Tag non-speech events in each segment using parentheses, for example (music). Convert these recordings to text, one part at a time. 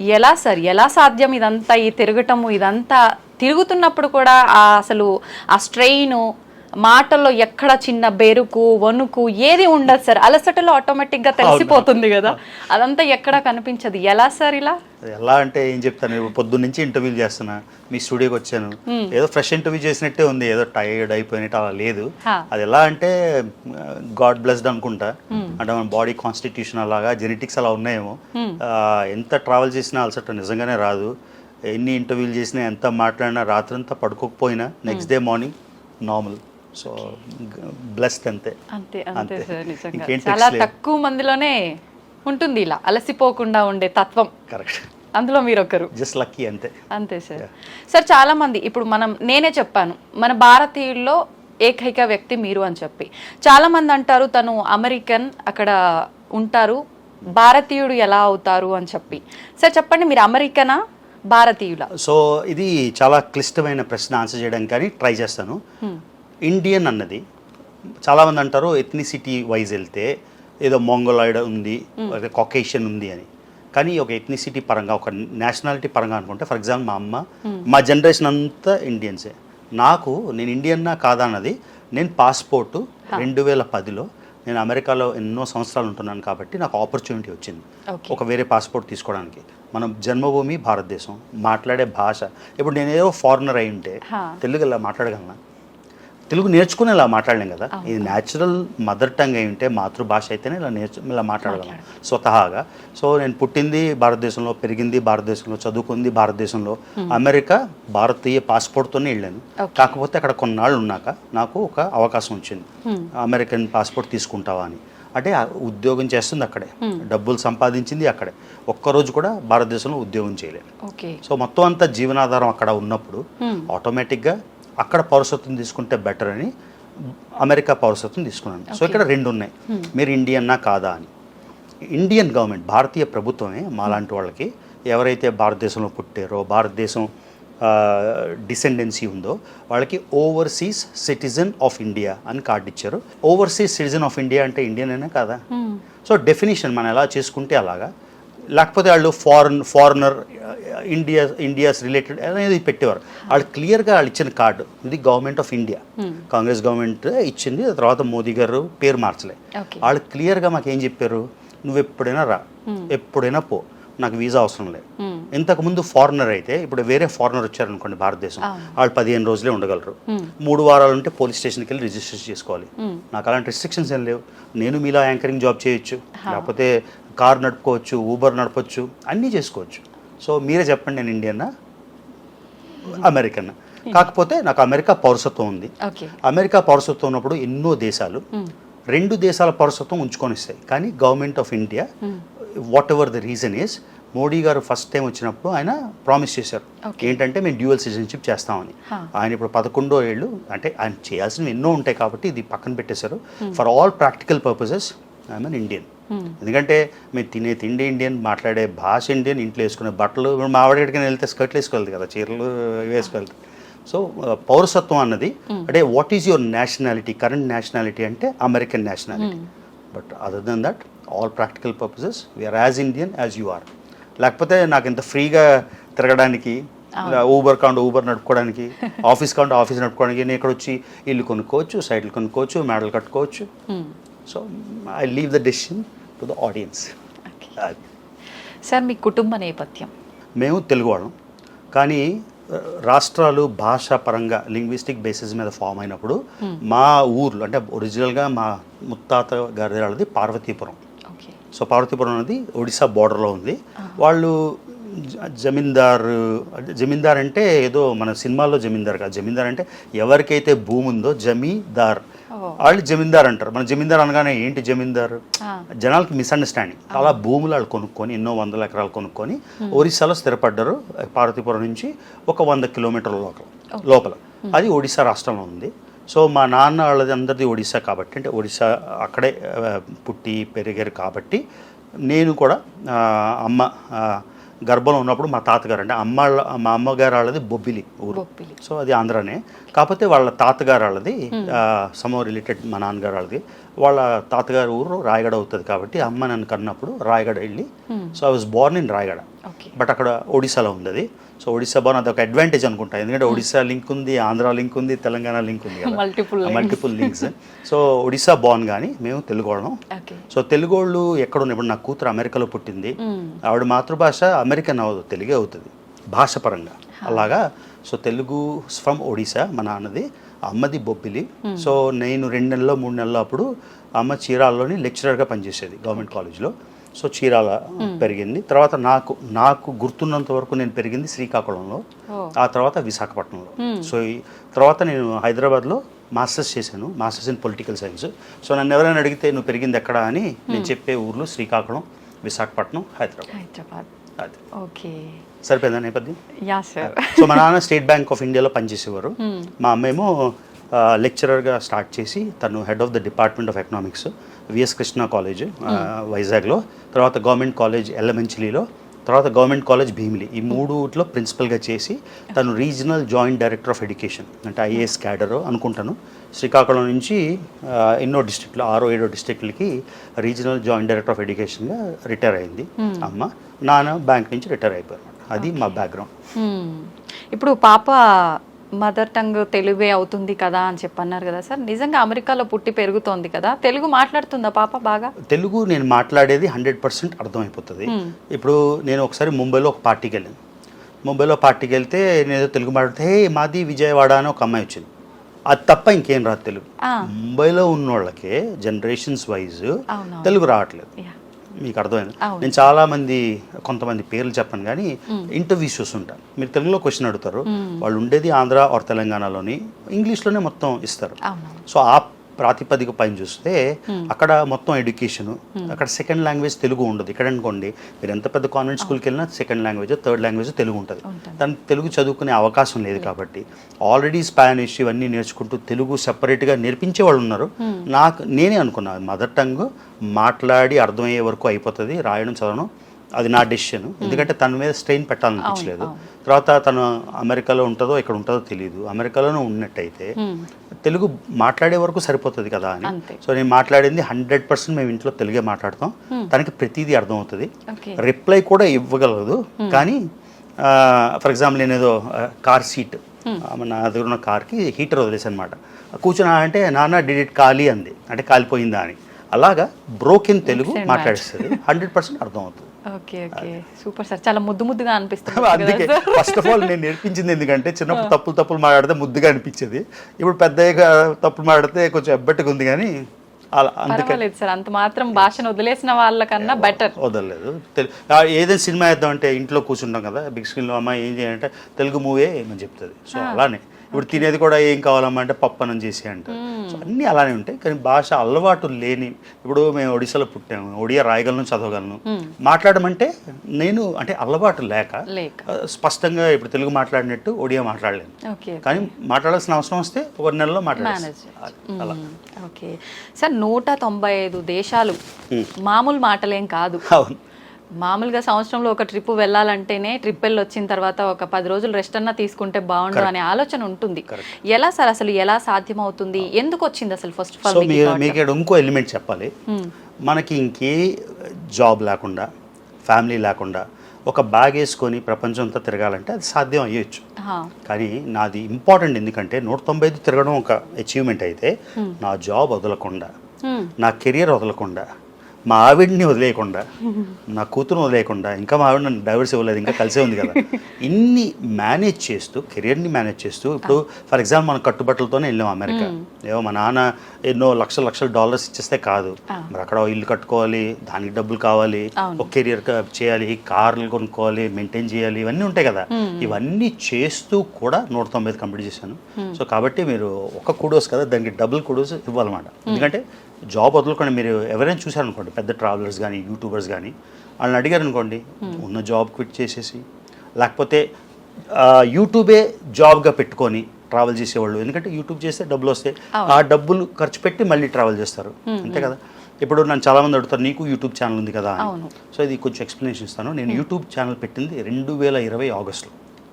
ఎలా సార్? ఎలా సాధ్యం ఇదంతా ఈ తిరగటము? ఇదంతా తిరుగుతున్నప్పుడు కూడా అసలు ఆ స్ట్రెయిన్ మాటల్లో ఎక్కడ చిన్న బెరుకు వణుకు ఏది ఉండదు సార్. అలసటలో ఆటోమేటిక్గా తెలిసిపోతుంది కదా. అదంతా ఎక్కడా కనిపించదు. ఎలా సార్ ఇలా? ఎలా అంటే ఏం చెప్తాను పొద్దున్న నుంచి ఇంటర్వ్యూలు చేస్తున్నా. మీ స్టూడియోకి వచ్చాను. ఏదో ఫ్రెష్ ఇంటర్వ్యూ చేసినట్టే ఉంది. ఏదో టైర్డ్ అయిపోయినట్టు అలా లేదు. అది ఎలా అంటే గాడ్ బ్లెస్డ్ అనుకుంటా. అంటే మన బాడీ కాన్స్టిట్యూషన్ అలాగా జెనెటిక్స్ అలా ఉన్నాయేమో. ఎంత ట్రావెల్ చేసినా అలసట నిజంగానే రాదు. ఎన్ని ఇంటర్వ్యూలు చేసినా ఎంత మాట్లాడినా రాత్రంతా పడుకోకపోయినా next day morning normal so blessed అంతే. అంతే అంతే. సార్ నిజంగా. చాలా. తక్కువ మందిలోనే ఉంటుంది ఇలా అలసిపోకుండా ఉండే తత్వం. కరెక్ట్ అందులో మీరు ఒకరు జస్ట్ లక్కీ అంతే. అంతే సార్. సార్ చాలా మంది ఇప్పుడు మనం నేనే చెప్పాను మన భారతీయుల్లో ఏకైక వ్యక్తి మీరు అని చెప్పి. చాలా మంది అంటారు తను అమెరికన్ అక్కడ ఉంటారు భారతీయుడు ఎలా అవుతారు అని చెప్పి. సార్ చెప్పండి మీరు అమెరికనా భారతీయుల? సో ఇది చాలా క్లిష్టమైన ప్రశ్న ఆన్సర్ చేయడానికి కానీ ట్రై చేస్తాను. ఇండియన్ అన్నది. చాలామంది అంటారు ఎథ్నిసిటీ వైజ్ వెళ్తే ఏదో మోంగోలాయిడ్ ఉంది కాకేషియన్ ఉంది అని. కానీ ఒక ఎథ్నిసిటీ పరంగా ఒక నేషనాలిటీ పరంగా అనుకుంటే ఫర్ ఎగ్జాంపుల్ మా అమ్మ మా జనరేషన్ అంతా ఇండియన్సే నాకు నేను ఇండియన్నా కాదా అన్నది నేను పాస్పోర్టు రెండు వేల పదిలో నేను అమెరికాలో ఎన్నో సంవత్సరాలు ఉంటున్నాను కాబట్టి నాకు ఆపర్చునిటీ వచ్చింది. ఒక వేరే పాస్పోర్ట్ తీసుకోవడానికి. మనం జన్మభూమి భారతదేశం మాట్లాడే భాష. ఇప్పుడు నేను ఏదో ఫారినర్ అయి ఉంటే హా. తెలుగు ఇలా మాట్లాడగలనా? తెలుగు నేర్చుకుని ఇలా మాట్లాడలేం కదా. ఇది న్యాచురల్ మదర్ టంగ్ అయి ఉంటే మాతృభాష అయితేనే ఇలా నేర్చు ఇలా మాట్లాడగలం. స్వతహాగా. సో నేను పుట్టింది భారతదేశంలో పెరిగింది భారతదేశంలో చదువుకుంది భారతదేశంలో. అమెరికా భారతీయ పాస్పోర్ట్తోనే వెళ్ళాను. కాకపోతే అక్కడ కొన్నాళ్ళు ఉన్నాక నాకు ఒక అవకాశం వచ్చింది. అమెరికన్ పాస్పోర్ట్ తీసుకుంటావా అని. అంటే ఉద్యోగం చేస్తుంది అక్కడే. డబ్బులు సంపాదించింది అక్కడే. ఒక్కరోజు కూడా భారతదేశంలో ఉద్యోగం చేయలేదు. సో మొత్తం అంతా జీవనాధారం అక్కడ ఉన్నప్పుడు ఆటోమేటిక్గా అక్కడ పౌరసత్వం తీసుకుంటే బెటర్ అని అమెరికా పౌరసత్వం తీసుకున్నాను. సో ఇక్కడ రెండు ఉన్నాయి మీరు ఇండియన్నా కాదా అని. ఇండియన్ గవర్నమెంట్ భారతీయ ప్రభుత్వమే మాలాంటి వాళ్ళకి ఎవరైతే భారతదేశంలో పుట్టారో భారతదేశం డిసెండెన్సీ ఉందో వాళ్ళకి ఓవర్సీస్ సిటిజన్ ఆఫ్ ఇండియా అని కార్డు ఇచ్చారు. ఓవర్సీస్ సిటిజన్ ఆఫ్ ఇండియా అంటే ఇండియన్ అయినా కాదా? సో డెఫినేషన్ మనం ఎలా చేసుకుంటే అలాగా? లేకపోతే వాళ్ళు foreign foreigner India India's related అనేది పెట్టేవారు. వాళ్ళు క్లియర్గా వాళ్ళు ఇచ్చిన కార్డు ఇది government of India. Congress government ఇచ్చింది తర్వాత మోదీ గారు పేరు మార్చలే. వాళ్ళు క్లియర్గా మాకు ఏం చెప్పారు? నువ్వు ఎప్పుడైనా రా ఎప్పుడైనా పో నాకు వీసా అవసరం లేదు. ఇంతకుముందు ఫారినర్ అయితే ఇప్పుడు వేరే ఫారినర్ వచ్చారనుకోండి భారతదేశం వాళ్ళు పదిహేను రోజులే ఉండగలరు. మూడు వారాలు ఉంటే పోలీస్ స్టేషన్కి వెళ్ళి రిజిస్టర్ చేసుకోవాలి. నాకు అలాంటి రిస్ట్రిక్షన్స్ ఏం లేవు. నేను మీలా యాంకరింగ్ జాబ్ చేయొచ్చు. లేకపోతే కార్ నడుపుకోవచ్చు ఊబర్ నడపచ్చు అన్నీ చేసుకోవచ్చు. సో మీరే చెప్పండి నేను ఇండియన్నా అమెరికన్ కాకపోతే నాకు అమెరికా పౌరసత్వం ఉంది. అమెరికా పౌరసత్వం ఉన్నప్పుడు ఎన్నో దేశాలు రెండు దేశాల పౌరసత్వం ఉంచుకొని ఇస్తాయి కానీ government of India whatever the reason is Modi గారు ఫస్ట్ టైం వచ్చినప్పుడు ఆయన ప్రామిస్ చేశారు. ఏంటంటే మేము డ్యూయల్ సిటిజన్షిప్ చేస్తామని. ఆయన ఇప్పుడు పదకొండో ఏళ్ళు అంటే ఆయన చేయాల్సినవి ఎన్నో ఉంటాయి కాబట్టి ఇది పక్కన పెట్టేశారు. For all practical purposes I'm an Indian ఎందుకంటే మేము తినే తిండి ఇండియన్ మాట్లాడే భాష ఇండియన్ ఇంట్లో వేసుకునే బట్టలు మా ఆవిడకి వెళ్తే స్కర్ట్లు వేసుకోవాలి కదా చీరలు వేసుకోవాలి. సో పౌరసత్వం అన్నది అంటే what is your nationality current nationality అంటే American nationality but other than that all practical purposes we're as Indian as you are లేకపోతే నాకు ఇంత ఫ్రీగా తిరగడానికి ఊబర్ కాండ్ ఊబర్ నడుపుకోవడానికి (laughs) ఆఫీస్ కాండ్ ఆఫీస్ నడుపుకోవడానికి నేను ఇక్కడ వచ్చి ఇల్లు కొనుక్కోవచ్చు సైట్లు కొనుక్కోవచ్చు మేడలు కట్టుకోవచ్చు. So I leave the decision to the audience sir మీ కుటుంబ నేపథ్యం? మేము తెలుగు వాళ్ళం కానీ రాష్ట్రాలు భాష పరంగా లింగ్విస్టిక్ బేసిస్ మీద ఫామ్ అయినప్పుడు మా ఊర్లో అంటే ఒరిజినల్గా మా ముత్తాత గారి వాళ్ళది పార్వతీపురం. ఓకే సో పార్వతీపురం అనేది ఒడిశా బార్డర్లో ఉంది. వాళ్ళు జమీందార్ అంటే జమీందార్ అంటే ఏదో మన సినిమాల్లో జమీందార్ కాదు. జమీందార్ అంటే ఎవరికైతే భూమి ఉందో జమీదార్. వాళ్ళు జమీందార్ అంటారు. మన జమీందార్ అనగానే ఏంటి జమీందార్. జనాలకి మిస్అండర్స్టాండింగ్ అలా భూములు వాళ్ళు కొనుక్కొని ఎన్నో వందల ఎకరాలు కొనుక్కొని ఒరిస్సాలో స్థిరపడ్డారు పార్వతీపురం నుంచి ఒక వంద కిలోమీటర్ల లోపల. లోపల అది ఒడిశా రాష్ట్రంలో ఉంది. సో మా నాన్న వాళ్ళది అందరిది ఒడిశా కాబట్టి అంటే ఒడిశా అక్కడే పుట్టి పెరిగారు కాబట్టి నేను కూడా అమ్మ గర్భంలో ఉన్నప్పుడు మా తాతగారు అంటే అమ్మ వాళ్ళ- మా అమ్మగారు వాళ్ళది బొబ్బిలి ఊరు. సో అది ఆంధ్రానే. కాకపోతే వాళ్ళ తాతగారు వాళ్ళది సమ రిలేటెడ్ మా నాన్నగారు వాళ్ళది వాళ్ళ తాతగారి ఊరు రాయగడ అవుతుంది కాబట్టి అమ్మ నన్ను కన్నప్పుడు రాయగడ వెళ్ళి so I was born in Rayagada. But అక్కడ ఒడిశాలో ఉంది అది సో ఒడిశా అది ఒక అడ్వాంటేజ్ అనుకుంటా. ఎందుకంటే ఒడిశా లింక్ ఉంది ఆంధ్ర లింక్ ఉంది తెలంగాణ లింక్ ఉంది links. Multiple links so Odisha born కానీ మేము తెలుగు వాళ్ళం. సో తెలుగు వాళ్ళు ఎక్కడ ఇప్పుడు నా కూతురు అమెరికాలో పుట్టింది. ఆవిడ మాతృభాష అమెరికన్ అవ్వదు తెలుగే అవుతుంది భాష పరంగా. అలాగా సో తెలుగు ఫ్రమ్ ఒడిశా మా నాన్నది అమ్మది బొబ్బిలి. సో నేను రెండు నెలల్లో మూడు నెలల్లో అప్పుడు అమ్మ చీరాలలోని లెక్చరర్గా పనిచేసేది గవర్నమెంట్ కాలేజ్లో సో చీరాల పెరిగింది. తర్వాత నాకు నాకు గుర్తున్నంత వరకు నేను పెరిగింది శ్రీకాకుళంలో. ఆ తర్వాత విశాఖపట్నంలో. సో తర్వాత నేను హైదరాబాద్లో మాస్టర్స్ చేశాను masters in political science. So నన్ను ఎవరైనా అడిగితే నువ్వు పెరిగింది ఎక్కడ? అని నేను చెప్పే ఊర్లు శ్రీకాకుళం విశాఖపట్నం హైదరాబాద్. హైదరాబాద్. అది. ఓకే. సరిపోయిందా నేపథ్యం? సో మా నాన్న స్టేట్ బ్యాంక్ ఆఫ్ ఇండియాలో పనిచేసేవారు. మా అమ్మేమో లెక్చరర్గా స్టార్ట్ చేసి తను head of the department of economics VS Krishna college వైజాగ్లో తర్వాత గవర్నమెంట్ కాలేజ్ ఎల్లమెంచిలీలో తర్వాత గవర్నమెంట్ కాలేజ్ భీమిలి ఈ మూడులో ప్రిన్సిపల్గా చేసి తను regional joint director of education అంటే ఐఏఎస్ క్యాడర్ అనుకుంటాను. శ్రీకాకుళం నుంచి ఎన్నో డిస్ట్రిక్ట్లు ఆరో ఏడో డిస్ట్రిక్ట్లకి రీజనల్ జాయింట్ డైరెక్టర్ ఆఫ్ ఎడ్యుకేషన్గా రిటైర్ అయింది అమ్మ. నాన్న బ్యాంక్ నుంచి రిటైర్ అయిపోయారు అది మా బ్యాక్గ్రౌండ్ Hmm. ఇప్పుడు పాప మదర్ టంగ్ తెలుగే అవుతుంది కదా అని చెప్పి అన్నారు కదా సార్. నిజంగా అమెరికాలో పుట్టి పెరుగుతోంది కదా. తెలుగు మాట్లాడుతుందా పాప బాగా? తెలుగు నేను మాట్లాడేది హండ్రెడ్ పర్సెంట్ అర్థమైపోతుంది. ఇప్పుడు నేను ఒకసారి ముంబైలో ఒక పార్టీకి వెళ్ళాను. ముంబైలో పార్టీకి వెళ్తే నేను తెలుగు మాట్లాడితే హే మాది విజయవాడ అని ఒక అమ్మాయి వచ్చింది. అది తప్ప ఇంకేం రాదు తెలుగు. ముంబైలో ఉన్న వాళ్ళకే జనరేషన్స్ వైజ్. తెలుగు రావట్లేదు. మీకు అర్థమైంది. నేను చాలా మంది కొంతమంది పేర్లు చెప్పను కానీ ఇంటర్వ్యూస్ చూస్తుంటాను మీరు తెలుగులో క్వశ్చన్ అడుగుతారు. వాళ్ళు ఉండేది ఆంధ్ర ఆర్ తెలంగాణలోని ఇంగ్లీష్లోనే మొత్తం ఇస్తారు. సో ఆ ప్రాతిపదిక పైన చూస్తే అక్కడ మొత్తం ఎడ్యుకేషన్ అక్కడ సెకండ్ లాంగ్వేజ్ తెలుగు ఉండదు. ఇక్కడ అనుకోండి మీరు ఎంత పెద్ద కాన్వెంట్ స్కూల్కి వెళ్ళినా second language third language Telugu ఉంటుంది. దానికి తెలుగు చదువుకునే అవకాశం లేదు కాబట్టి ఆల్రెడీ స్పానిష్ ఇవన్నీ నేర్చుకుంటూ తెలుగు సెపరేట్గా నేర్పించే వాళ్ళు ఉన్నారు. నాకు నేనే అనుకున్నాను మదర్ టంగ్ మాట్లాడి అర్థమయ్యే వరకు అయిపోతుంది రాయడం చదవడం అది నా డెసిషన్. ఎందుకంటే తన మీద స్ట్రెయిన్ పెట్టాలనిపించలేదు. తర్వాత తను అమెరికాలో ఉంటుందో ఇక్కడ ఉంటుందో తెలియదు అమెరికాలోనే ఉన్నట్టయితే తెలుగు మాట్లాడే వరకు సరిపోతుంది కదా అని. సో నేను మాట్లాడింది హండ్రెడ్ పర్సెంట్ మేము ఇంట్లో తెలుగే మాట్లాడతాం. తనకి ప్రతిదీ అర్థమవుతుంది. రిప్లై కూడా ఇవ్వగలదు. కానీ ఫర్ ఎగ్జాంపుల్ నేను ఏదో కార్ సీట్ నా దగ్గర ఉన్న కార్కి హీటర్ వదిలేసి అనమాట కూర్చున్నా అంటే నాన్న డిడిట్ ఖాళీ అంది. అంటే కాలిపోయిందా అని. అలాగా బ్రోకెన్ తెలుగు. మాట్లాడిస్తుంది. హండ్రెడ్ పర్సెంట్ అర్థమవుతుంది. Okay okay. Super sir. చాలా ముద్దు ముద్దుగా అనిపిస్తుంది (laughs) అందుకే. ఫస్ట్ ఆఫ్ ఆల్ నేను నేర్పించింది ఎందుకంటే చిన్నప్పుడు తప్పులు తప్పులు మాట్లాడితే ముద్దుగా అనిపించేది. ఇప్పుడు పెద్దగా తప్పులు మాట్లాడితే కొంచెం ఎబ్బట్టుగా ఉంది కానీ అలా అందుకే. పర్వాలేదు సార్. అంత మాత్రం భాషను వదిలేసిన వాళ్ళకన్నా బెటర్ వదలలేదు. ఏదైనా సినిమా వేద్దాం అంటే ఇంట్లో కూర్చుంటాం కదా బిగ్ స్క్రీన్లో అమ్మ ఏం చేయాలంటే తెలుగు మూవీ ఏమని చెప్తుంది? సో అలానే. ఇప్పుడు తినేది కూడా ఏం కావాలమ్మా అంటే పప్పు అన్నం చేసి అంటారు. సో అన్నీ అలానే ఉంటాయి కానీ భాష అలవాటు లేని ఇప్పుడు మేము ఒడిశాలో పుట్టాము ఒడియా రాయగలను చదవగలను. మాట్లాడమంటే నేను అంటే అలవాటు లేక స్పష్టంగా ఇప్పుడు తెలుగు మాట్లాడినట్టు ఒడియా మాట్లాడలేను. ఓకే కానీ మాట్లాడాల్సిన అవసరం వస్తే ఒక నెలలో మాట్లాడాలి అలా. ఓకే. సార్ నూట తొంభై ఐదు దేశాలు మామూలు మాటలేం కాదు. అవును. మామూలుగా సంవత్సరంలో ఒక ట్రిప్ వెళ్ళాలంటేనే ట్రిప్ వెళ్ళి వచ్చిన తర్వాత ఒక పది రోజులు రెస్ట్ అన్నా తీసుకుంటే బాగుండు అనే ఆలోచన ఉంటుంది. ఎలా సార్ అసలు ఎలా సాధ్యం అవుతుంది ఎందుకు వచ్చింది అసలు ఫస్ట్ ఆఫ్ ఆల్ మీకు ఇక్కడ ఇంకో ఎలిమెంట్ చెప్పాలి. మనకి ఇంకే జాబ్ లేకుండా ఫ్యామిలీ లేకుండా ఒక బ్యాగ్ వేసుకొని ప్రపంచం అంతా తిరగాలంటే అది సాధ్యం అయ్యొచ్చు. కానీ నాది ఇంపార్టెంట్ ఎందుకంటే నూట తొంభై ఐదు తిరగడం ఒక అచీవ్మెంట్ అయితే నా జాబ్ వదలకుండా నా కెరియర్ వదలకుండా మా ఆవిడ్ని వదిలేయకుండా నా కూతురు వదిలేయకుండా ఇంకా మా ఆవిడ నన్ను డైవర్స్ ఇవ్వలేదు ఇంకా కలిసే ఉంది కదా. ఇన్ని మేనేజ్ చేస్తూ కెరియర్ని మేనేజ్ చేస్తూ ఇప్పుడు ఫర్ ఎగ్జాంపుల్ మనం కట్టుబట్టలతోనే వెళ్ళాం అమెరికా. ఏమో మా నాన్న ఎన్నో లక్షల లక్షల డాలర్స్ ఇచ్చేస్తే కాదు. మరి అక్కడ ఇల్లు కట్టుకోవాలి దానికి డబ్బులు కావాలి. ఒక కెరియర్ చేయాలి కార్లు కొనుక్కోవాలి మెయింటైన్ చేయాలి ఇవన్నీ ఉంటాయి కదా. ఇవన్నీ చేస్తూ కూడా నూట తొంభై కంప్లీట్ చేశాను. సో కాబట్టి మీరు ఒక కుడోస్ కదా దానికి డబుల్ కుడోస్ ఇవ్వాలన్నమాట. ఎందుకంటే జాబ్ వదులుకోండి. మీరు ఎవరైనా చూసారనుకోండి పెద్ద ట్రావెలర్స్ కానీ యూట్యూబర్స్ కానీ వాళ్ళని అడిగారు అనుకోండి ఉన్న జాబ్ క్విట్ చేసేసి లేకపోతే యూట్యూబే జాబ్గా పెట్టుకొని ట్రావెల్ చేసేవాళ్ళు. ఎందుకంటే యూట్యూబ్ చేస్తే డబ్బులు వస్తాయి. ఆ డబ్బులు ఖర్చు పెట్టి మళ్ళీ ట్రావెల్ చేస్తారు. అంతే కదా? ఇప్పుడు నన్ను చాలామంది అడుగుతారు నీకు యూట్యూబ్ ఛానల్ ఉంది కదా. సో ఇది కొంచెం ఎక్స్ప్లెనేషన్ ఇస్తాను. నేను యూట్యూబ్ ఛానల్ పెట్టింది రెండు వేల ఇరవై ఆగస్టులో.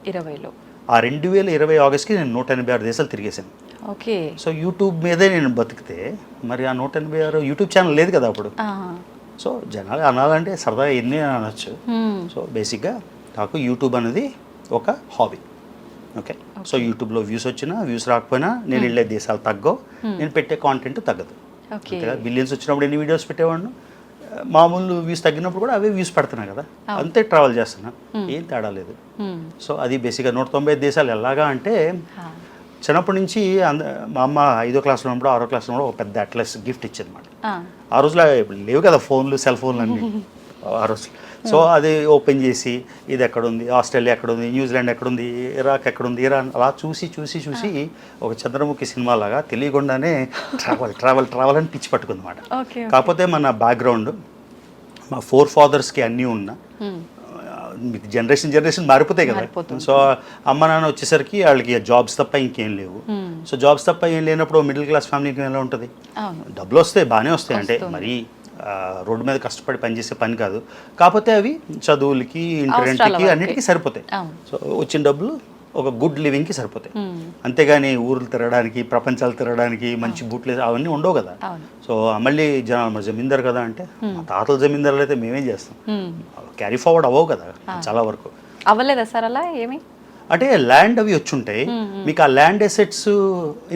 ఇరవైలో. ఆ రెండు వేల ఇరవై ఆగస్ట్కి నేను నూట ఎనభై ఆరు దేశాలు తిరిగేశాను. ఓకే. సో యూట్యూబ్ మీదే నేను బతికితే మరి ఆ నూట ఎనభై ఆరు యూట్యూబ్ ఛానల్ లేదు కదా అప్పుడు. సో జనాలు అనాలంటే సరదా ఎన్ని అనొచ్చు. సో బేసిక్గా నాకు యూట్యూబ్ అనేది ఒక హాబీ. ఓకే. సో యూట్యూబ్లో వ్యూస్ వచ్చినా వ్యూస్ రాకపోయినా నేను వెళ్ళే దేశాలు తగ్గవు నేను పెట్టే కాంటెంట్ తగ్గదు. ఓకే. బిలియన్స్ వచ్చినప్పుడు ఎన్ని వీడియోస్ పెట్టేవాడిను? ఆ, మామూలు వ్యూస్ తగ్గినప్పుడు కూడా అవే వ్యూస్ పెడుతున్నా కదా. అంతే ట్రావెల్ చేస్తున్నా. ఏం తేడా లేదు. సో అది బేసిక్గా నూట తొంభై దేశాలు ఎలాగా అంటే. చిన్నప్పటి నుంచి అంద మా అమ్మ ఐదో క్లాస్లో ఉన్నప్పుడు ఆరో క్లాస్లో ఉన్నప్పుడు ఒక పెద్ద అట్లస్ గిఫ్ట్ ఇచ్చింది అనమాట ఆ. రోజులో ఇప్పుడు లేవు కదా ఫోన్లు సెల్ ఫోన్లు అన్నీ (laughs) ఆ రోజు సో అది ఓపెన్ చేసి ఇది ఎక్కడుంది ఆస్ట్రేలియా ఎక్కడుంది న్యూజిలాండ్ ఎక్కడుంది ఇరాక్ ఎక్కడుంది ఇరాన్ అలా చూసి చూసి చూసి ఒక చంద్రముఖి సినిమా లాగా తెలియకుండానే ట్రావెల్ ట్రావెల్ ట్రావెల్ అని పిచ్చి పట్టుకుంది అనమాట ఓకే. కాకపోతే మన బ్యాక్గ్రౌండ్ మా ఫోర్ ఫాదర్స్కి అన్నీ ఉన్నా జనరేషన్ జనరేషన్ మారిపోతాయి కదా. సో అమ్మ నాన్న వచ్చేసరికి వాళ్ళకి జాబ్స్ తప్ప ఇంకేం లేవు. సో జాబ్స్ తప్ప ఏం లేనప్పుడు మిడిల్ క్లాస్ ఫ్యామిలీకి ఎలా ఉంటుంది డబ్బులు వస్తాయి బాగానే వస్తాయి అంటే. మరి రోడ్డు మీద కష్టపడి పనిచేసే పని కాదు కాకపోతే అవి చదువులకి ఇంటర్నెట్కి. అన్నిటికీ సరిపోతాయి సో వచ్చిన డబ్బులు ఒక గుడ్ లివింగ్కి సరిపోతాయి. అంతేగాని ఊర్లు తిరగడానికి ప్రపంచాలు తిరగడానికి మంచి బూట్లు అవన్నీ ఉండవు కదా. సో మళ్ళీ జనాలు మరి జమీందారు కదా అంటే మా తాతల జమీందారులు అయితే మేమేం చేస్తాం. క్యారీ ఫార్వర్డ్ అవ్వవు కదా చాలా వరకు. అవ్వలేదా సార్ అలా ఏమి? అంటే ల్యాండ్ అవి వచ్చి ఉంటాయి మీకు ఆ ల్యాండ్ ఎసెట్స్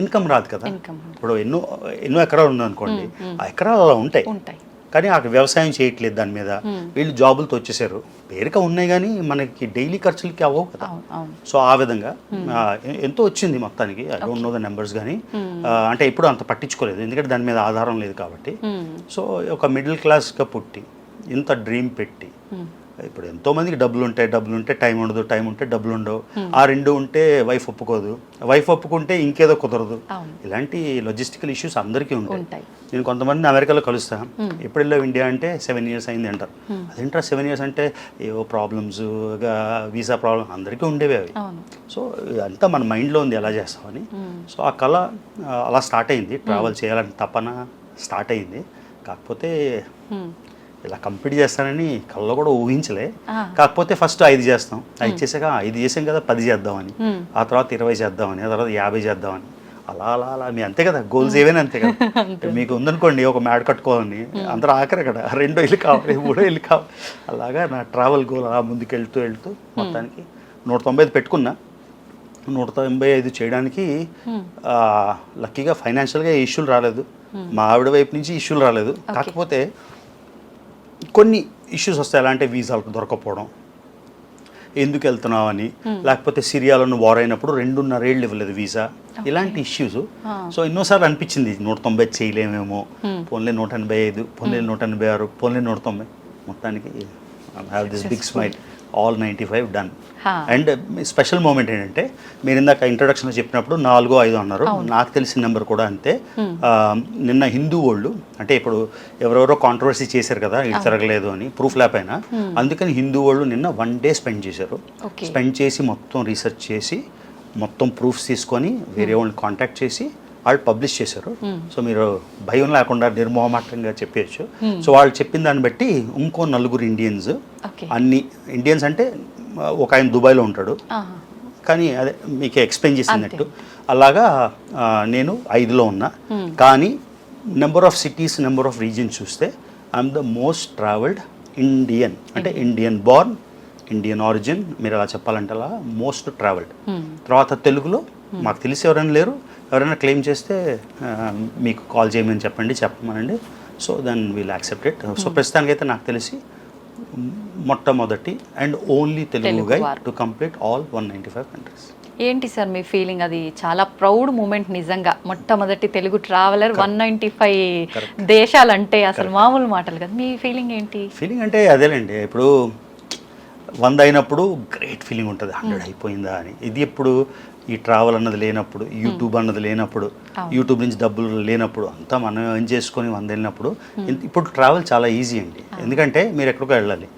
ఇన్కమ్ రాదు కదా. ఇప్పుడు ఎన్నో ఎన్నో ఎకరాలు ఉందనుకోండి ఆ ఎకరాలు అలా ఉంటాయి. ఉంటాయి. కానీ అక్కడ వ్యవసాయం చేయట్లేదు దాని మీద. వీళ్ళు జాబులతో వచ్చేసారు పేరుక ఉన్నాయి కానీ మనకి డైలీ ఖర్చులకి అవ్వవు కదా. సో ఆ విధంగా ఎంతో వచ్చింది మొత్తానికి. I don't know the numbers కానీ. అంటే ఎప్పుడు అంత పట్టించుకోలేదు. ఎందుకంటే దాని మీద ఆధారం లేదు కాబట్టి. సో ఒక మిడిల్ క్లాస్గా పుట్టి ఇంత డ్రీమ్ పెట్టి. ఇప్పుడు ఎంతో మందికి డబ్బులు ఉంటాయి డబ్బులు ఉంటే టైం ఉండదు టైం ఉంటే డబ్బులు ఉండవు. ఆ రెండు ఉంటే వైఫ్ ఒప్పుకోదు. వైఫ్ ఒప్పుకుంటే ఇంకేదో కుదరదు. ఇలాంటి లొజిస్టికల్ ఇష్యూస్ అందరికీ ఉంటాయి. నేను కొంతమంది అమెరికాలో కలుస్తా. ఎప్పుడు వెళ్ళావు ఇండియా అంటే సెవెన్ ఇయర్స్ అయింది అంటారు. అదేంటారు సెవెన్ ఇయర్స్ అంటే ఏవో ప్రాబ్లమ్స్ వీసా ప్రాబ్లమ్ అందరికీ ఉండేవి అవి. సో అంతా మన మైండ్లో ఉంది ఎలా చేస్తామని. సో ఆ కళ అలా స్టార్ట్ అయింది. ట్రావెల్ చేయాలని తపన స్టార్ట్ అయింది. కాకపోతే. ఇలా కంప్లీట్ చేస్తానని కళ్ళలో కూడా ఊహించలే. కాకపోతే ఫస్ట్ ఐదు చేస్తాం. ఐదు చేసాక "ఆ, ఐదు చేసాం కదా పది చేద్దామని. ఆ తర్వాత ఇరవై చేద్దామని ఆ తర్వాత యాభై చేద్దామని. అలా అలా అలా మీ అంతే కదా గోల్స్ ఏవైనా అంతే కదా. (laughs) మీకు ఉందనుకోండి ఒక మ్యాడ్ కట్టుకోవాలని. అందరూ ఆఖరి కదా రెండో ఇల్లు కావాలి మూడో ఇల్లు కావాలి. అలాగా నా ట్రావెల్ గోల్ అలా ముందుకు వెళ్తూ వెళ్తూ మొత్తానికి నూట తొంభై ఐదు పెట్టుకున్నా. నూట తొంభై ఐదు చేయడానికి లక్కీగా ఫైనాన్షియల్గా ఇష్యూలు రాలేదు. మా ఆవిడ వైపు నుంచి ఇష్యూలు రాలేదు. కాకపోతే కొన్ని ఇష్యూస్ వస్తాయి. ఎలా అంటే వీసాలకు దొరకపోవడం ఎందుకు వెళ్తున్నావు అని లేకపోతే సిరియాలో వార్ అయినప్పుడు రెండున్నర ఏళ్ళు ఇవ్వలేదు వీసా. ఇలాంటి ఇష్యూస్ సో ఎన్నోసార్లు అనిపించింది నూట తొంభై చేయలేమేమో పోన్లే నూట ఎనభై ఐదు పోన్లే నూట ఎనభై ఆరు పోన్లే నూట తొంభై. మొత్తానికి have this big smile all ninety five done. And special moment ఏంటంటే మీరు ఇందాక ఇంట్రొడక్షన్లో చెప్పినప్పుడు నాలుగో ఐదు అన్నారు. నాకు తెలిసిన నెంబర్ కూడా అంతే. నిన్న హిందూ వాళ్ళు అంటే ఇప్పుడు ఎవరెవరో కాంట్రవర్సీ చేశారు కదా ఇది తిరగలేదు అని ప్రూఫ్ ల్యాప్ అయినా అందుకని హిందూ వాళ్ళు నిన్న వన్ డే స్పెండ్ చేశారు. స్పెండ్ చేసి మొత్తం రీసెర్చ్ చేసి మొత్తం ప్రూఫ్స్ తీసుకొని వేరే వాళ్ళని కాంటాక్ట్ చేసి వాళ్ళు పబ్లిష్ చేశారు. సో మీరు భయం లేకుండా నిర్మోహమాటంగా చెప్పేయచ్చు. సో వాళ్ళు చెప్పిన దాన్ని బట్టి ఇంకో నలుగురు ఇండియన్స్ అన్ని ఇండియన్స్ అంటే ఒక ఆయన దుబాయ్లో ఉంటాడు. కానీ అదే మీకు ఎక్స్ప్లెయిన్ చేసినట్టు. అలాగా నేను ఐదులో ఉన్నా. కానీ number of cities number of reasons చూస్తే I'm the most travelled Indian. అంటే ఇండియన్ బార్న్ ఇండియన్ ఆరిజిన్ మీరు అలా చెప్పాలంటే అలా మోస్ట్ ట్రావెల్డ్. తర్వాత తెలుగులో మాకు తెలిసి ఎవరైనా లేరు. ఎవరైనా క్లెయిమ్ చేస్తే మీకు కాల్ చేయమని చెప్పండి చెప్పమనండి. So then we'll accepted so ప్రస్తుతానికైతే నాకు తెలిసి మొట్టమొదటి and only Telugu Telugu guy వారు. To complete all one ninety five countries ఏంటి సార్ మీ ఫీలింగ్ అది? చాలా ప్రౌడ్ మూమెంట్ నిజంగా. మొట్టమొదటి Telugu traveller one ninety five దేశాలంటే అసలు మామూలు మాటలు కదా. మీ ఫీలింగ్ ఏంటి? ఫీలింగ్ అంటే అదేలేండి. ఇప్పుడు వంద అయినప్పుడు గ్రేట్ ఫీలింగ్ ఉంటుంది. హండ్రెడ్ అయిపోయిందా అని. ఇది ఇప్పుడు ఈ ట్రావెల్ అన్నది లేనప్పుడు యూట్యూబ్ అన్నది లేనప్పుడు. యూట్యూబ్ నుంచి డబ్బులు లేనప్పుడు అంతా మనం ఏం చేసుకొని వంద వెళ్ళినప్పుడు ఇంత- ఇప్పుడు ట్రావెల్ చాలా ఈజీ అండి. ఎందుకంటే మీరు ఎక్కడికో వెళ్ళాలి.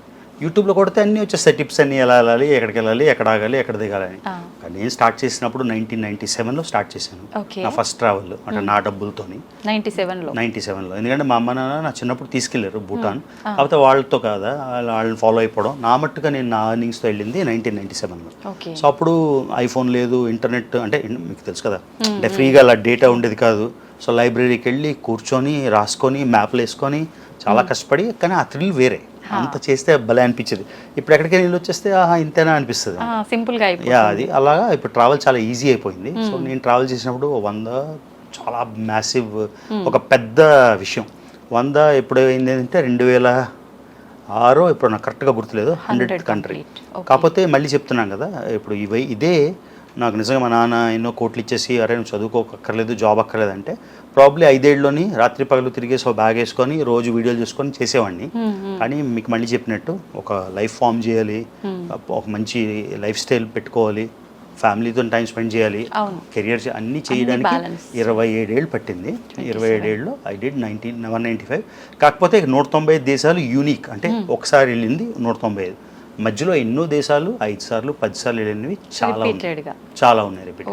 యూట్యూబ్లో కొడితే అన్నీ వచ్చేస్తాయి. టిప్స్ అన్నీ ఎలా వెళ్ళాలి ఎక్కడికి వెళ్ళాలి ఎక్కడ ఆగాలి ఎక్కడ దిగాలి అని. ఆ. కానీ నేను స్టార్ట్ చేసినప్పుడు నైన్టీన్ నైన్టీ సెవెన్లో స్టార్ట్ చేశాను. నా ఫస్ట్ ట్రావెల్ అంటే నా డబ్బులతోని. నైన్టీ సెవెన్లో. నైంటీ సెవెన్లో. ఎందుకంటే మా అమ్మ నాన్న నా చిన్నప్పుడు తీసుకెళ్ళారు భూటాన్. కాకపోతే వాళ్ళతో కాదా వాళ్ళ- వాళ్ళని ఫాలో అయిపోవడం. నా మట్టుగా నేను నా ఎర్నింగ్స్తో వెళ్ళింది నైన్టీన్ నైన్టీ సెవెన్లో. సో అప్పుడు ఐఫోన్ లేదు ఇంటర్నెట్ అంటే మీకు తెలుసు కదా. అంటే ఫ్రీగా అలా డేటా ఉండేది కాదు. సో లైబ్రరీకి వెళ్ళి కూర్చొని రాసుకొని మ్యాప్లు వేసుకొని చాలా కష్టపడి కానీ ఆ థ్రిల్ వేరే. అంత చేస్తే భలే అనిపించేది. ఇప్పుడు ఎక్కడికి వెళ్ళి వచ్చేస్తే ఆహా ఇంతేనా అనిపిస్తుంది. సింపుల్గా యా అది అలాగా ఇప్పుడు ట్రావెల్ చాలా ఈజీ అయిపోయింది. సో నేను ట్రావెల్ చేసినప్పుడు వంద చాలా మ్యాసివ్ ఒక పెద్ద విషయం. వంద ఎప్పుడు అయింది అంటే రెండు వేల ఆరో ఇప్పుడు నాకు కరెక్ట్గా గుర్తులేదు. Hundred 100 country. కాకపోతే మళ్ళీ చెప్తున్నాం కదా ఇప్పుడు ఇవి ఇదే నాకు నిజంగా మా నాన్న ఎన్నో కోట్లు ఇచ్చేసి అరే నువ్వు చదువుకోకర్లేదు జాబ్ అక్కర్లేదు అంటే ప్రాబ్లీ ఐదేళ్ళలోని రాత్రి పగలు తిరిగేసి ఒక బ్యాగ్ వేసుకొని రోజు వీడియోలు చేసుకొని చేసేవాడిని. కానీ మీకు మళ్ళీ చెప్పినట్టు ఒక లైఫ్ ఫామ్ చేయాలి ఒక మంచి లైఫ్ స్టైల్ పెట్టుకోవాలి ఫ్యామిలీతో టైం స్పెండ్ చేయాలి. కెరియర్ అన్నీ చేయడానికి. ఇరవై ఏడేళ్ళు పట్టింది. ఇరవై ఏడేళ్ళలో I did nineteen one ninety five కాకపోతే నూట తొంభై ఐదు దేశాలు యూనిక్ అంటే ఒకసారి వెళ్ళింది నూట తొంభై ఐదు. మధ్యలో ఎన్నో దేశాలు ఐదు సార్లు పది సార్లు వెళ్ళినవి చాలా ఉన్నాయి. చాలా ఉన్నాయి రిపీట్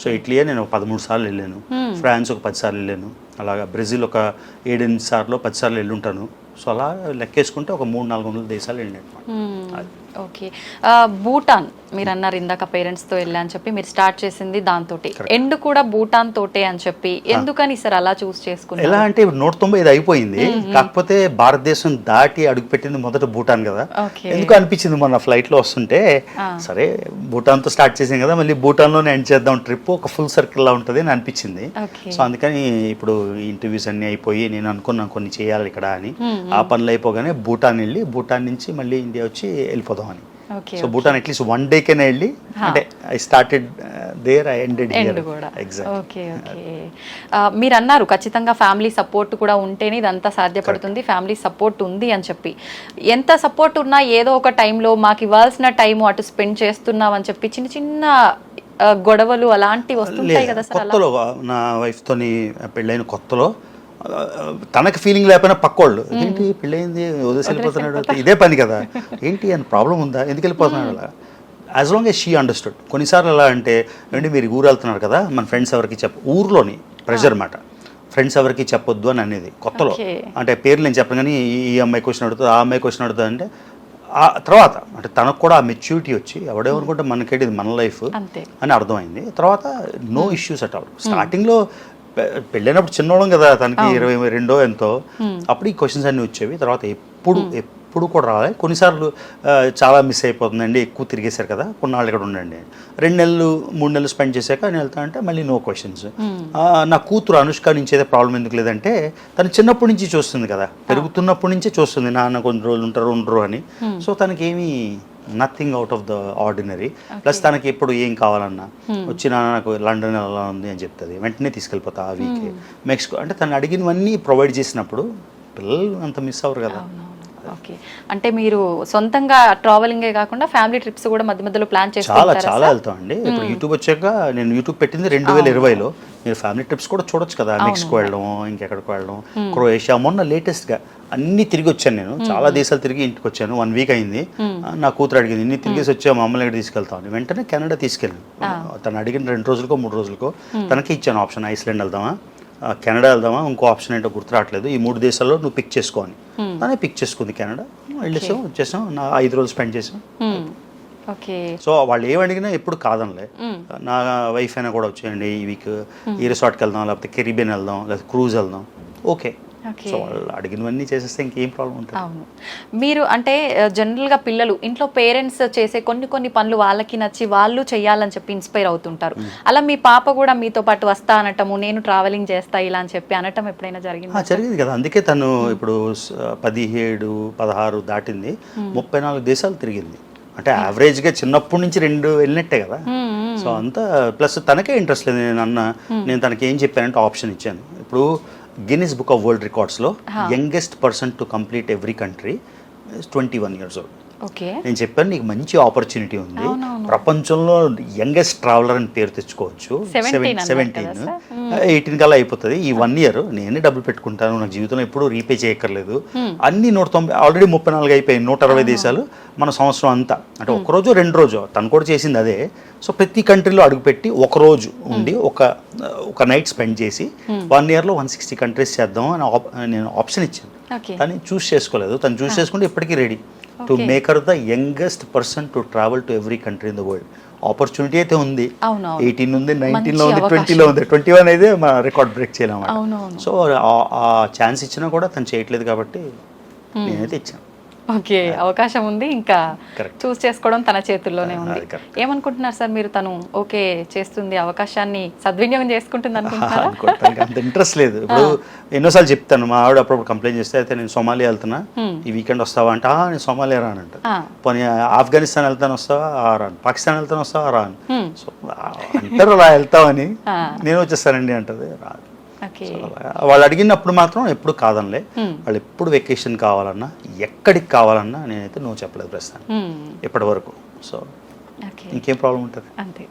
సో ఇటలీయే నేను పదమూడు సార్లు వెళ్ళాను. ఫ్రాన్స్ ఒక పది సార్లు వెళ్ళాను. అలాగా బ్రెజిల్ ఒక ఏడెనిమిది సార్లు పది సార్లు వెళ్ళుంటాను. సో అలా లెక్కేసుకుంటే ఒక మూడు నాలుగు వందల దేశాలు వెళ్ళినట్టు. ఓకే ఆ, భూటాన్. మీరు అన్నారు ఇందాక పేరెంట్స్తో వెళ్ళా అని చెప్పి మీరు స్టార్ట్ చేసింది దాంతో ఎండ్ కూడా భూటాన్ తోటే అని చెప్పి. ఎందుకని సార్ అలా చూస్ చేసుకున్నారు? ఎలా అంటే నూట తొంభై ఐదు అయిపోయింది. కాకపోతే భారతదేశం దాటి అడుగుపెట్టింది మొదట భూటాన్ కదా. ఎందుకు అనిపించింది మొన్న ఫ్లైట్లో వస్తుంటే? సరే భూటాన్తో స్టార్ట్ చేసాం కదా మళ్ళీ భూటాన్లోనే ఎండ్ చేద్దాం ట్రిప్ ఒక ఫుల్ సర్కిల్ లా ఉంటుంది అని అనిపించింది. సో అందుకని ఇప్పుడు ఇంటర్వ్యూస్ అన్ని అయిపోయి నేను అనుకున్నాను కొన్ని చేయాలి ఇక్కడ అని. ఆ పనులు అయిపోగానే భూటాన్ వెళ్ళి భూటాన్ నుంచి మళ్ళీ ఇండియా వచ్చి వెళ్ళిపోదాం అని so Bhutan at least one డేకైనా వెళ్ళి అంటే I started there I ended exact okay okay మీరు అన్నారు ఖచ్చితంగా ఫ్యామిలీ సపోర్ట్ కూడా ఉంటేనే ఇదంతా సాధ్యపడుతుంది ఫ్యామిలీ సపోర్ట్ ఉంది అని చెప్పి. ఎంత సపోర్ట్ ఉన్నా ఏదో ఒక టైంలో మాకు ఇవ్వాల్సిన టైం అటు స్పెండ్ చేస్తున్నాం అని చెప్పి చిన్న చిన్న ఆ, గొడవలు అలాంటివి వస్తుంటాయి కదా సార్ కొత్తలో నా వైఫ్తోని పెళ్ళైన కొత్తలో తనకి ఫీలింగ్ లేకపోయినా పక్కోళ్ళు ఏంటి పెళ్ళయింది? వదిలేసి వెళ్ళిపోతున్నాడు. ఇదే పని కదా. ఏంటి అని ప్రాబ్లం ఉందా? ఎందుకు వెళ్ళిపోతున్నాడు అలా? As long as she understood కొన్నిసార్లు ఎలా అంటే ఏంటి మీరు ఊరు వెళ్తున్నారు కదా మన ఫ్రెండ్స్ ఎవరికి చెప్ప ఊర్లోని ప్రెషర్ మాట. ఫ్రెండ్స్ ఎవరికి చెప్పొద్దు అని అనేది కొత్తలో. అంటే పేర్లు నేను చెప్పను కానీ ఈ అమ్మాయి క్వశ్చన్ అడుగుతుంది ఆ అమ్మాయి క్వశ్చన్ అడుగుతుంది అంటే ఆ తర్వాత అంటే తనకు కూడా ఆ మెచ్యూరిటీ వచ్చి ఎవడేమనుకుంటే మనకేంటి ఇది మన లైఫ్ అని అర్థమైంది. తర్వాత నో ఇష్యూస్ అట్ ఆల్ స్టార్టింగ్లో పెళ్ళైనప్పుడు చిన్నోళ్ళం కదా తనకి ఇరవై రెండో ఎంతో. అప్పుడు ఈ క్వశ్చన్స్ అన్నీ వచ్చేవి. తర్వాత ఎప్పుడు ఎప్పుడు కూడా రావాలి కొన్నిసార్లు చాలా మిస్ అయిపోతుందండి. ఎక్కువ తిరిగేశారు కదా కొన్నాళ్ళు ఇక్కడ ఉండండి. రెండు నెలలు మూడు నెలలు స్పెండ్ చేశాక నేను వెళ్తా అంటే మళ్ళీ నో క్వశ్చన్స్ నా కూతురు అనుష్క నుంచి అయితే ప్రాబ్లం ఎందుకు లేదంటే తను చిన్నప్పటి నుంచి చూస్తుంది కదా పెరుగుతున్నప్పటి నుంచే చూస్తుంది నాన్న కొన్ని రోజులు ఉంటారు ఉండరు అని. సో తనకేమీ nothing out of the ordinary plus తనకి ఎప్పుడు ఏం కావాలన్నా. వచ్చి నాన్న నాకు లండన్ ఎలా ఉంది అని చెప్తుంది. వెంటనే తీసుకెళ్ళిపోతా ఆ వీక్ మెక్సికో అంటే తను అడిగినవన్నీ ప్రొవైడ్ చేసినప్పుడు పిల్లలు అంత మిస్ అవ్వరు కదా. ఓకే. అంటే మీరు సొంతంగా ట్రావెలింగే కాకుండా ఫ్యామిలీ ట్రిప్స్ కూడా మధ్య మధ్యలో ప్లాన్ చాలా చేసుకుంటారా చాలా వెళ్తాం అండి. ఇప్పుడు యూట్యూబ్ వచ్చాక నేను యూట్యూబ్ పెట్టింది రెండు వేల ఇరవైలో. మీరు ఫ్యామిలీ ట్రిప్స్ కూడా చూడొచ్చు కదా మెక్సికో వెళ్ళడం ఇంకెక్కడికి వెళ్ళడం. క్రొయేషియా మొన్న లేటెస్ట్గా అన్ని తిరిగి వచ్చాను నేను. చాలా దేశాలు తిరిగి ఇంటికి వచ్చాను. వన్ వీక్ అయింది. నా కూతురు అడిగింది ఇన్ని తిరిగేసి వచ్చా మమ్మల్ని ఎక్కడ తీసుకెళ్తాను వెంటనే కెనడా తీసుకెళ్ళాను. తను అడిగిన రెండు రోజులకో మూడు రోజులకో? తనకి ఇచ్చాను ఆప్షన్ ఐస్లాండ్ వెళ్దామా? కెనడా వెళ్దామా? ఇంకో ఆప్షన్ ఏంటో గుర్తు రావట్లేదు. ఈ మూడు దేశాల్లో నువ్వు పిక్ చేసుకో అని పిక్ చేసుకుంది కెనడా. వెళ్ళేసాం వచ్చేసాం నా ఐదు రోజులు స్పెండ్ చేసాం సో వాళ్ళు ఏం అడిగినా ఎప్పుడు కాదనలే. నా వైఫ్ అయినా కూడా వచ్చేయండి ఈ వీక్ ఈ రిసార్ట్కి వెళ్దాం లేకపోతే కెరీబియన్ వెళ్దాం లేకపోతే క్రూజ్ వెళ్దాం. ఓకే. సో వాళ్ళు అడిగినవన్నీ చేసేస్తే ఇంకేం ప్రాబ్లం ఉంటుంది? అవును. మీరు అంటే జనరల్గా పిల్లలు ఇంట్లో పేరెంట్స్ చేసే కొన్ని కొన్ని పనులు వాళ్ళకి నచ్చి వాళ్ళు చేయాలని చెప్పి ఇన్స్పైర్ అవుతుంటారు. అలా మీ పాప కూడా మీతో పాటు వస్తా అనటము నేను ట్రావెలింగ్ చేస్తా ఇలా అని చెప్పి అనటం ఎప్పుడైనా జరిగింది? జరిగింది కదా. అందుకే తను ఇప్పుడు పదిహేడు పదహారు దాటింది. ముప్పై నాలుగు దేశాలు తిరిగింది. అంటే యావరేజ్గా చిన్నప్పటి నుంచి రెండు వెళ్ళినట్టే కదా. సో అంతా ప్లస్ తనకే ఇంట్రెస్ట్ లేదు. నేను అన్న నేను తనకి ఏం చెప్పానంటే ఆప్షన్ ఇచ్చాను. ఇప్పుడు Guinness book of world రికార్డ్స్లో youngest person to complete every country twenty one years old okay నేను చెప్పాను నీకు మంచి ఆపర్చునిటీ ఉంది. ప్రపంచంలో యంగెస్ట్ ట్రావెలర్ అని పేరు తెచ్చుకోవచ్చు. 17 అన్నారు సెవెంటీన్ ఎయిటీన్ కల్లా అయిపోతుంది. ఈ వన్ ఇయర్ నేనే డబ్బులు పెట్టుకుంటాను. నాకు జీవితంలో ఎప్పుడూ రీపే చేయక్కర్లేదు. అన్ని నూట తొంభై ఆల్రెడీ ముప్పై నాలుగు అయిపోయాయి. నూట అరవై దేశాలు మన సంవత్సరం అంతా. అంటే ఒక రోజు రెండు రోజు. తను కూడా చేసింది అదే. సో ప్రతి కంట్రీలో అడుగుపెట్టి ఒక రోజు ఉండి ఒక ఒక నైట్ స్పెండ్ చేసి వన్ ఇయర్లో వన్ సిక్స్టీ కంట్రీస్ చేద్దాం అని నేను ఆప్షన్ ఇచ్చాను. తను చూస్ చేసుకోలేదు. తను చూస్ చేసుకుంటే ఇప్పటికీ ready to. Make her the youngest person to travel to every country in the world opportunity అయితే ఉంది. ఎయిటీన్ ఉంది నైన్టీన్లో ఉంది. ట్వంటీలో ఉంది ట్వంటీ వన్ అయితే మా రికార్డ్ బ్రేక్ చేయలేము. సో ఆ ఛాన్స్ ఇచ్చినా కూడా తను చేయట్లేదు కాబట్టి నేనైతే ఇచ్చాను ఓకే అవకాశం ఉంది. ఇంకా. చూస్ చేసుకోవడం తన చేతుల్లోనే ఉంది. ఏమనుకుంటున్నారు సార్ మీరు తను? ఓకే చేస్తుంది అవకాశాన్ని సద్వినియోగం చేసుకుంటుంది అనుకుంటున్నారా? (laughs) అనుకుంటాను అంత ఇంట్రెస్ట్ లేదు. ఇప్పుడు ఎన్నోసార్లు చెప్తాను మా ఆవిడ అప్పుడప్పుడు కంప్లైంట్ చేస్తే అయితే నేను సోమాలియా వెళ్తున్నా. ఈ వీకెండ్ వస్తావా అంటే "ఆ, నేను సోమాలియా రానంట ఆ. పోనీ ఆఫ్ఘనిస్తాన్ వెళ్తాను వస్తావా? ఆ రాను. పాకిస్తాన్ వెళ్తాను వస్తావా? రాను. అంటారు అలా వెళ్తామని ఆ. నేను వచ్చేస్తానండి అంటది రాదు వాళ్ళు అడిగినప్పుడు మాత్రం ఎప్పుడు కాదనలే. Hmm. వాళ్ళు ఎప్పుడు వెకేషన్ కావాలన్నా ఎక్కడికి కావాలన్నా నేనైతే నువ్వు చెప్పలేదు ప్రస్తుతం Hmm. ఇప్పటి వరకు. సో ఇంకేం ప్రాబ్లం ఉంటుంది? అంతే.